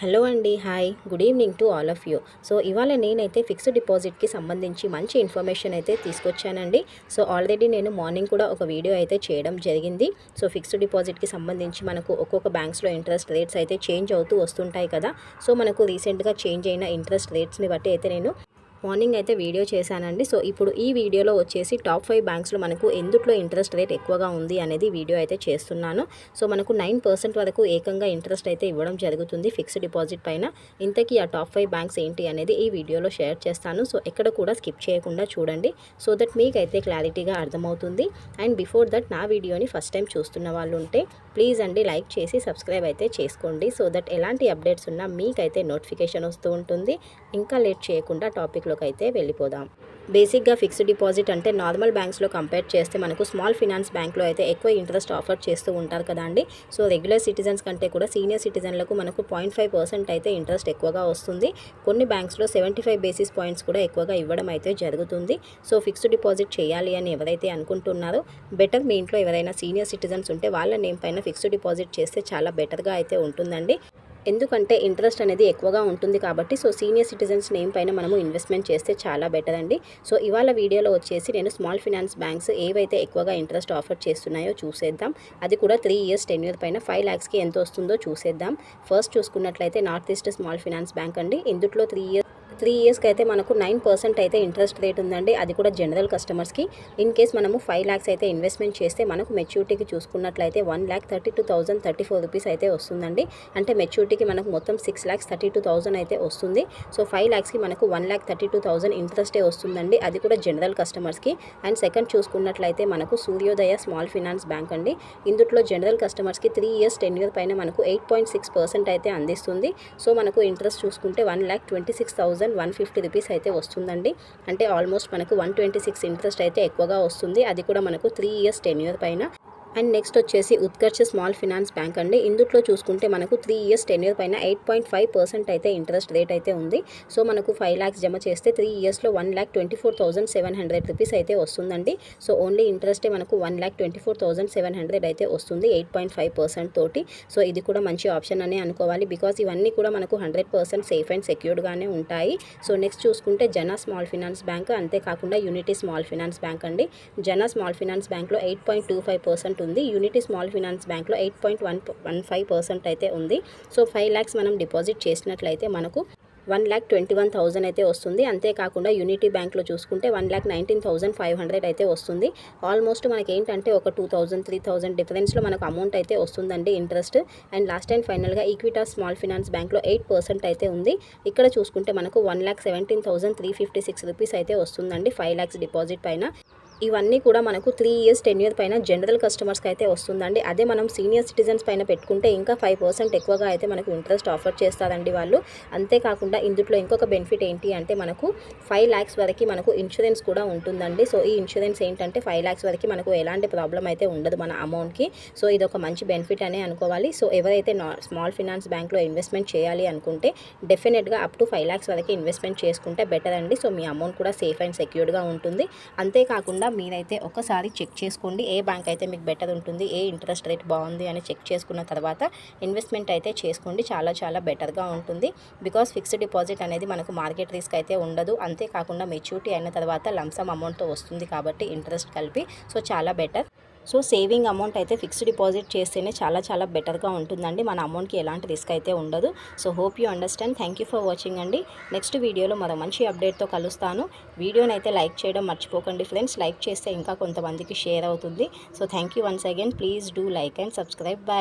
Hello అండి hi. Good evening to all of you. So ఇవాళ నేనైతే ఫిక్స్డ్ డిపాజిట్కి సంబంధించి మంచి ఇన్ఫర్మేషన్ అయితే తీసుకొచ్చానండి. సో ఆల్రెడీ నేను మార్నింగ్ కూడా ఒక వీడియో అయితే చేయడం జరిగింది. సో ఫిక్స్డ్ డిపాజిట్కి సంబంధించి మనకు ఒక్కొక్క బ్యాంక్స్లో ఇంట్రెస్ట్ రేట్స్ అయితే చేంజ్ అవుతూ వస్తుంటాయి కదా. సో మనకు రీసెంట్గా చేంజ్ అయిన ఇంట్రెస్ట్ రేట్స్ని బట్టి అయితే నేను మార్నింగ్ అయితే వీడియో చేశానండి. సో ఇప్పుడు ఈ వీడియోలో వచ్చేసి టాప్ ఫైవ్ బ్యాంక్స్లో మనకు ఎందుట్లో ఇంట్రెస్ట్ రేట్ ఎక్కువగా ఉంది అనేది వీడియో అయితే చేస్తున్నాను. సో మనకు నైన్ పర్సెంట్ వరకు ఏకంగా ఇంట్రెస్ట్ అయితే ఇవ్వడం జరుగుతుంది ఫిక్స్డ్ డిపాజిట్ పైన. ఇంతకీ ఆ టాప్ ఫైవ్ బ్యాంక్స్ ఏంటి అనేది ఈ వీడియోలో షేర్ చేస్తాను. సో ఎక్కడ కూడా స్కిప్ చేయకుండా చూడండి. సో దట్ మీకైతే క్లారిటీగా అర్థమవుతుంది. అండ్ బిఫోర్ దట్ నా వీడియోని ఫస్ట్ టైం చూస్తున్న వాళ్ళు ఉంటే ప్లీజ్ అండి లైక్ చేసి సబ్స్క్రైబ్ అయితే చేసుకోండి. సో దట్ ఎలాంటి అప్డేట్స్ ఉన్నా మీకైతే నోటిఫికేషన్ వస్తూ ఉంటుంది. ఇంకా లేట్ చేయకుండా టాపిక్లోకి అయితే వెళ్ళిపోదాం. బేసిక్గా ఫిక్స్డ్ డిపాజిట్ అంటే నార్మల్ బ్యాంక్స్లో కంపేర్ చేస్తే మనకు స్మాల్ ఫినాన్స్ బ్యాంక్లో అయితే ఎక్కువ ఇంట్రెస్ట్ ఆఫర్ చేస్తూ ఉంటారు కదండి సో రెగ్యులర్ సిటిజన్స్ కంటే కూడా సీనియర్ సిటిజన్లకు మనకు పాయింట్ ఫైవ్ పర్సెంట్ అయితే ఇంట్రెస్ట్ ఎక్కువగా వస్తుంది. కొన్ని బ్యాంక్స్లో సెవెంటీ ఫైవ్ బేసిస్ పాయింట్స్ కూడా ఎక్కువగా ఇవ్వడం అయితే జరుగుతుంది. సో ఫిక్స్డ్ డిపాజిట్ చేయాలి అని ఎవరైతే అనుకుంటున్నారో బెటర్ మీ ఇంట్లో ఎవరైనా సీనియర్ సిటిజన్స్ ఉంటే వాళ్ళ నేమ్ పైన ఫిక్స్డ్ డిపాజిట్ చేస్తే చాలా బెటర్గా అయితే ఉంటుందండి. ఎందుకంటే ఇంట్రెస్ట్ అనేది ఎక్కువగా ఉంటుంది కాబట్టి సో సీనియర్ సిటిజన్స్ నేమ్ పైన మనము ఇన్వెస్ట్మెంట్ చేస్తే చాలా బెటర్ అండి సో ఇవాళ వీడియోలో వచ్చేసి నేను స్మాల్ ఫినాన్స్ బ్యాంక్స్ ఏవైతే ఎక్కువగా ఇంట్రెస్ట్ ఆఫర్ చేస్తున్నాయో చూసేద్దాం. అది కూడా త్రీ ఇయర్స్ టెన్ ఇయర్ పైన ఫైవ్ ల్యాక్స్కి ఎంత వస్తుందో చూసేద్దాం. ఫస్ట్ చూసుకున్నట్లయితే north east small finance bank అండి. ఇందులో త్రీ ఇయర్స్ త్రీ ఇయర్స్కి అయితే మనకు నైన్ పర్సెంట్ అయితే ఇంట్రెస్ట్ రేట్ ఉందండి. అది కూడా జనరల్ కస్టమర్స్కి. ఇన్ కేస్ మనము ఫైవ్ ల్యాక్స్ అయితే ఇన్వెస్ట్మెంట్ చేస్తే మనకు మెచ్యూరిటీకి చూసుకున్నట్లయితే one lakh thirty two thousand thirty four rupees అయితే వస్తుందండి. అంటే మెచ్యూరిటీకి మనకు మొత్తం six lakhs thirty two thousand అయితే వస్తుంది. సో ఫైవ్ ల్యాక్స్కి మనకు one lakh thirty two thousand ఇంట్రెస్టే వస్తుందండి. అది కూడా జనరల్ కస్టమర్స్కి. అండ్ సెకండ్ చూసుకున్నట్లయితే మనకు సూర్యోదయ స్మాల్ ఫినాన్స్ బ్యాంక్ అండి. ఇందులో జనరల్ కస్టమర్స్కి త్రీ ఇయర్స్ టెన్ ఇయర్ పైన మనకు ఎయిట్ పాయింట్ సిక్స్ పర్సెంట్ అయితే అందిస్తుంది. సో మనకు ఇంట్రెస్ట్ చూసుకుంటే one lakh twenty six thousand one fifty rupees అయితే వస్తుందండి. అంటే ఆల్మోస్ట్ మనకు వన్ ట్వంటీ సిక్స్ ఇంట్రెస్ట్ అయితే ఎక్కువగా వస్తుంది. అది కూడా మనకు త్రీ ఇయర్స్ టెన్ ఇయర్ పైన అండ్ నెక్స్ట్ వచ్చేసి ఉత్కర్ష స్మాల్ ఫినాన్స్ బ్యాంక్ అండి. ఇందులో చూసుకుంటే మనకు త్రీ ఇయర్స్ టెన్ ఇయర్ పైన ఎయిట్ పాయింట్ ఫైవ్ పర్సెంట్ అయితే ఇంట్రెస్ట్ రేట్ అయితే ఉంది. సో మనకు ఫైవ్ ల్యాక్స్ జమ చేస్తే త్రీ ఇయర్స్లో one lakh twenty four thousand seven hundred rupees అయితే వస్తుందండి. సో ఓన్లీ ఇంట్రెస్టే మనకు one lakh twenty four thousand seven hundred అయితే వస్తుంది ఎయిట్ పాయింట్ ఫైవ్ పర్సెంట్ తోటి. సో ఇది కూడా మంచి ఆప్షన్ అనే అనుకోవాలి. బికాస్ ఇవన్నీ కూడా మనకు హండ్రెడ్ పర్సెంట్ సేఫ్ అండ్ సెక్యూర్డ్గానే ఉంటాయి. సో నెక్స్ట్ చూసుకుంటే జన స్మాల్ ఫినాన్స్ బ్యాంక్ అంతేకాకుండా యూనిటీ స్మాల్ ఫినాన్స్ బ్యాంక్ అండి. జన స్మాల్ ఫినాన్స్ బ్యాంక్లో eight point two five percent ఉంది. యూనిటీ స్మాల్ ఫినాన్స్ బ్యాంక్లో eight point one one five percent అయితే ఉంది. సో ఫైవ్ ల్యాక్స్ మనం డిపాజిట్ చేసినట్లయితే మనకు one lakh twenty one thousand అయితే వస్తుంది. అంతేకాకుండా యూనిటీ బ్యాంక్లో చూసుకుంటే one lakh nineteen thousand five hundred అయితే వస్తుంది. ఆల్మోస్ట్ మనకి ఏంటంటే ఒక టూ థౌసండ్ త్రీ థౌసండ్ డిఫరెన్స్లో మనకు అమౌంట్ అయితే వస్తుందండి ఇంట్రెస్ట్ అండ్ లాస్ట్ అండ్ ఫైనల్గా ఈక్విటా స్మాల్ ఫినాన్స్ బ్యాంక్లో ఎయిట్ పర్సెంట్ అయితే ఉంది. ఇక్కడ చూసుకుంటే మనకు one lakh seventeen thousand three fifty six rupees అయితే వస్తుందండి. ఫైవ్ ల్యాక్స్ డిపాజిట్ పైన. ఇవన్నీ కూడా మనకు త్రీ ఇయర్స్ టెన్ ఇయర్ పైన జనరల్ కస్టమర్స్కి అయితే వస్తుందండి. అదే మనం సీనియర్ సిటిజన్స్ పైన పెట్టుకుంటే ఇంకా ఫైవ్ పర్సెంట్ ఎక్కువగా అయితే మనకు ఇంట్రెస్ట్ ఆఫర్ చేస్తారండి వాళ్ళు. అంతేకాకుండా ఇందులో ఇంకొక బెనిఫిట్ ఏంటి అంటే మనకు ఫైవ్ ల్యాక్స్ వరకు మనకు ఇన్సూరెన్స్ కూడా ఉంటుందండి. సో ఈ ఇన్సూరెన్స్ ఏంటంటే ఫైవ్ ల్యాక్స్ వరకు మనకు ఎలాంటి ప్రాబ్లం అయితే ఉండదు మన అమౌంట్కి సో ఇది ఒక మంచి బెనిఫిట్ అనే అనుకోవాలి. సో ఎవరైతే స్మాల్ ఫినాన్స్ బ్యాంక్లో ఇన్వెస్ట్మెంట్ చేయాలి అనుకుంటే డెఫినెట్గా అప్ టు ఫైవ్ ల్యాక్స్ వరకు ఇన్వెస్ట్మెంట్ చేసుకుంటే బెటర్ అండి. సో మీ అమౌంట్ కూడా సేఫ్ అండ్ సెక్యూర్డ్గా ఉంటుంది. అంతేకాకుండా మీరైతే ఒకసారి చెక్ చేసుకోండి. ఏ బ్యాంక్ అయితే మీకు బెటర్ ఉంటుంది ఏ ఇంట్రెస్ట్ రేట్ బాగుంది అని చెక్ చేసుకున్న తర్వాత ఇన్వెస్ట్మెంట్ అయితే చేసుకోండి. చాలా చాలా బెటర్గా ఉంటుంది. బికాస్ ఫిక్స్డ్ డిపాజిట్ అనేది మనకు మార్కెట్ రిస్క్ అయితే ఉండదు. అంతేకాకుండా మెచ్యూరిటీ అయిన తర్వాత లంసమ్ అమౌంట్తో వస్తుంది కాబట్టి ఇంట్రెస్ట్ కలిపి. సో చాలా బెటర్ సో సేవింగ్ అమౌంట్ అయితే ఫిక్స్డ్ డిపాజిట్ చేస్తేనే చాలా చాలా బెటర్గా ఉంటుందండి. మన అమౌంట్కి ఎలాంటి రిస్క్ అయితే ఉండదు. So hope you understand. Thank you for watching అండి. నెక్స్ట్ వీడియోలో మరో మంచి అప్డేట్తో కలుస్తాను. వీడియోని అయితే లైక్ చేయడం మర్చిపోకండి ఫ్రెండ్స్. లైక్ చేస్తే ఇంకా కొంతమందికి షేర్ అవుతుంది. So thank you once again. Please do like and subscribe. Bye